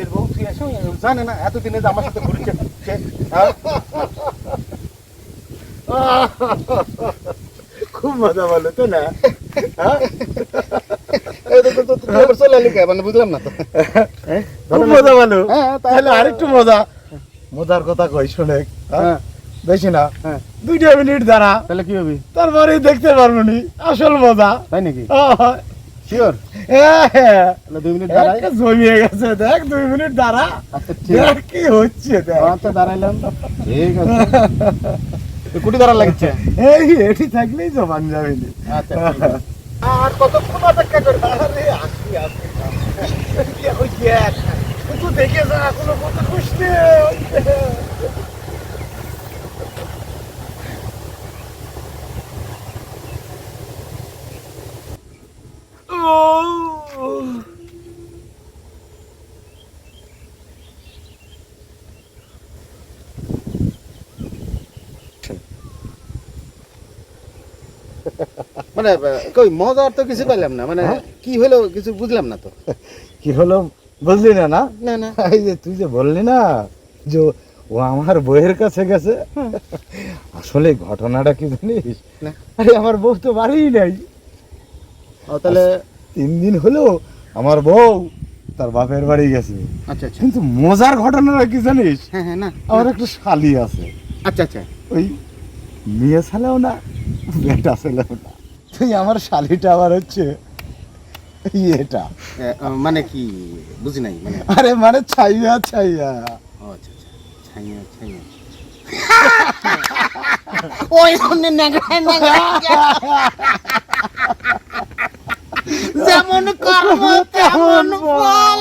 এর বউ তুই এসো জানে না এতদিনে যে আমার সাথে ঘুরেছে হ্যাঁ? খুব মজা বলো তো না। হ্যাঁ? এই তো- তো- তো- তুই আবার চলে এলি মানে বুঝলাম না তো। খুব মজা বলো। হ্যাঁ, তাহলে আরেকটু মজা। মজার কথা কই শোনে হ্যাঁ। বেশি না। হ্যাঁ। দুইটা মিনিট দাঁড়া। তাহলে কি হবে? তারপরে দেখতে পারব নি। আসল মজা। তাই নাকি? শিওর। দুই মিনিট দাঁড়াই। জমিয়ে গেছে দেখ দুই মিনিট দাঁড়া। আচ্ছা দেখ কি হচ্ছে দেখ। আচ্ছা দাঁড়াইলাম। ঠিক আছে। কুটি দাঁড়া লাগছে। এই এটি থাকলেই জবান যাবে আচ্ছা আর কতক্ষণ অপেক্ষা করবে? আরে আসি আসি। ওই দেখ তুই দেখে যা এখনও কত খুশি। মানে কই মজার তো কিছু পাইলাম না মানে হ্যাঁ? কি হলো কিছু বুঝলাম না তো। কি হলো বুঝলি না না? না না। এই যে তুই যে বললি না যে ও আমার বইয়ের কাছে গেছে আসলে ঘটনাটা কি জানিস? না। আরে আমার বউ তো বাড়িই নাই। ও তাহলে তিন দিন হলো আমার বউ তার বাপের বাড়ি গেছে। আচ্ছা আচ্ছা। কিন্তু মজার ঘটনাটা কি জানিস? হ্যাঁ হ্যাঁ না। আমার একটা শালি আছে। আচ্ছা আচ্ছা। ওই মেয়ে ছেলেও না বেটা ছেলেও না। তুই আমার শালিটা আবার হচ্ছে ইয়েটা এ, আহ, মানে কি? বুঝি নাই মানে। আরে মানে ছাইয়া ছাইয়া। আচ্ছা আচ্ছা। ছাইয়া ছাইয়া। ওই নাগড়ায় যেমন কর্ম তেমন ফল।